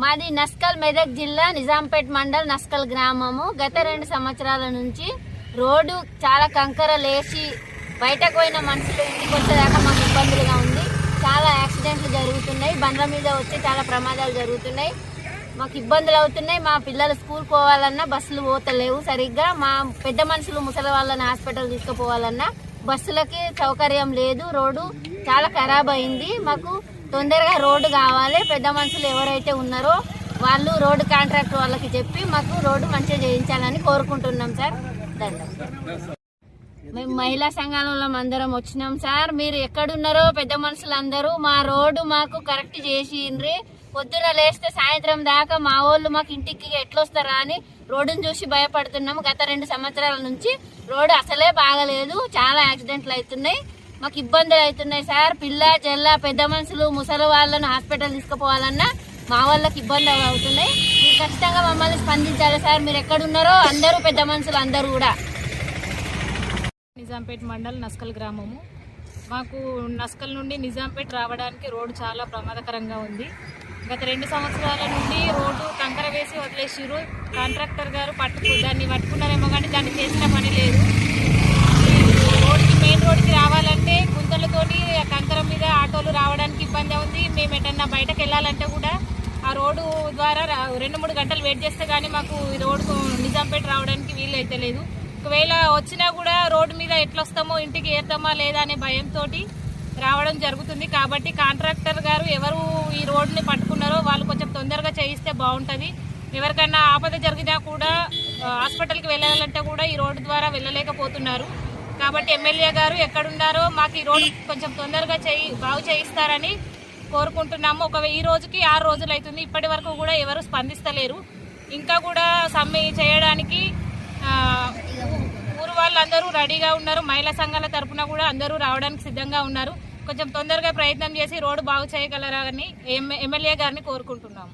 మాది నస్కల్ మెదక్ జిల్లా నిజాంపేట్ మండల్ నస్కల్ గ్రామము. గత రెండు సంవత్సరాల నుంచి రోడ్డు చాలా కంకర లేచి బయటకు పోయిన మనుషులు ఇంటికి వచ్చేదాకా మాకు ఇబ్బందులుగా ఉంది. చాలా యాక్సిడెంట్లు జరుగుతున్నాయి. బండ్ల మీద వచ్చి చాలా ప్రమాదాలు జరుగుతున్నాయి. మాకు ఇబ్బందులు అవుతున్నాయి. మా పిల్లలు స్కూల్ పోవాలన్నా బస్సులు పోతలేవు సరిగ్గా. మా పెద్ద మనుషులు ముసలి వాళ్ళని హాస్పిటల్ తీసుకుపోవాలన్నా బస్సులకి సౌకర్యం లేదు. రోడ్డు చాలా ఖరాబ్ అయింది. మాకు తొందరగా రోడ్డు కావాలి. పెద్ద మనుషులు ఎవరైతే ఉన్నారో వాళ్ళు రోడ్డు కాంట్రాక్ట్ వాళ్ళకి చెప్పి మాకు రోడ్డు మంచిగా చేయించాలని కోరుకుంటున్నాం సార్. ధన్యవాదాలు. మేము మహిళా సంఘాలలో అందరం వచ్చినాం సార్. మీరు ఎక్కడున్నారో పెద్ద మనుషులు అందరూ మా రోడ్డు మాకు కరెక్ట్ చేసిండ్రి. పొద్దున లేస్తే సాయంత్రం దాకా మా వాళ్ళు మాకు ఇంటికి ఎట్లొస్తారా అని రోడ్డును చూసి భయపడుతున్నాము. గత రెండు సంవత్సరాల నుంచి రోడ్డు అసలే బాగలేదు. చాలా యాక్సిడెంట్లు అవుతున్నాయి. మాకు ఇబ్బందులు అవుతున్నాయి సార్. పిల్ల జల్ల పెద్ద మనుషులు ముసలి వాళ్ళను హాస్పిటల్ తీసుకుపోవాలన్నా మా వాళ్ళకి ఇబ్బందులు అవుతున్నాయి. మీరు ఖచ్చితంగా మమ్మల్ని స్పందించాలి సార్. మీరు ఎక్కడున్నారో అందరూ పెద్ద మనుషులు అందరూ కూడా. నిజాంపేట్ మండల్ నస్కల్ గ్రామము. మాకు నస్కల్ నుండి నిజాంపేట్ రావడానికి రోడ్డు చాలా ప్రమాదకరంగా ఉంది. గత రెండు సంవత్సరాల నుండి రోడ్డు కంకర వేసి వదిలేసిర్రు. కాంట్రాక్టర్ గారు పట్టుకు దాన్ని పట్టుకున్నారేమో కానీ దాన్ని చేసిన పని లేదు. రోడ్డుకి మెయిన్ రోడ్డుకి రావాలంటే గుంతలతోటి ఆ కంకర మీద ఆటోలు రావడానికి ఇబ్బంది ఉంది మేము ఎటన్నా అంటే కూడా ఆ రోడ్డు ద్వారా రెండు మూడు గంటలు వెయిట్ చేస్తే కానీ మాకు ఈ రోడ్డు నిజాంపేట రావడానికి వీలు అయితే లేదు. ఒకవేళ వచ్చినా కూడా రోడ్డు మీద ఎట్లా వస్తామో ఇంటికి ఏరుతామా లేదా అనే భయంతో రావడం జరుగుతుంది. కాబట్టి కాంట్రాక్టర్ గారు ఎవరు ఈ రోడ్డుని పట్టుకున్నారో వాళ్ళు కొంచెం తొందరగా చేయిస్తే బాగుంటుంది. ఎవరికైనా ఆపద జరిగినా కూడా హాస్పిటల్కి వెళ్ళాలంటే కూడా ఈ రోడ్డు ద్వారా వెళ్ళలేకపోతున్నారు. కాబట్టి ఎమ్మెల్యే గారు ఎక్కడున్నారో మాకు ఈ రోడ్డు కొంచెం తొందరగా చేయి బాగు చేయిస్తారని కోరుకుంటున్నాము ఒక ఈ రోజుకి ఆరు రోజులు అవుతుంది ఇప్పటి వరకు కూడా ఎవరు స్పందిస్తలేరు ఇంకా కూడా సమ్మె చేయడానికి ఊరు వాళ్ళందరూ రెడీగా ఉన్నారు మహిళా సంఘాల తరఫున కూడా అందరూ రావడానికి సిద్ధంగా ఉన్నారు కొంచెం తొందరగా ప్రయత్నం చేసి రోడ్డు బాగు చేయగలరని ఎమ్- ఎమ్మెల్యే గారిని కోరుకుంటున్నాము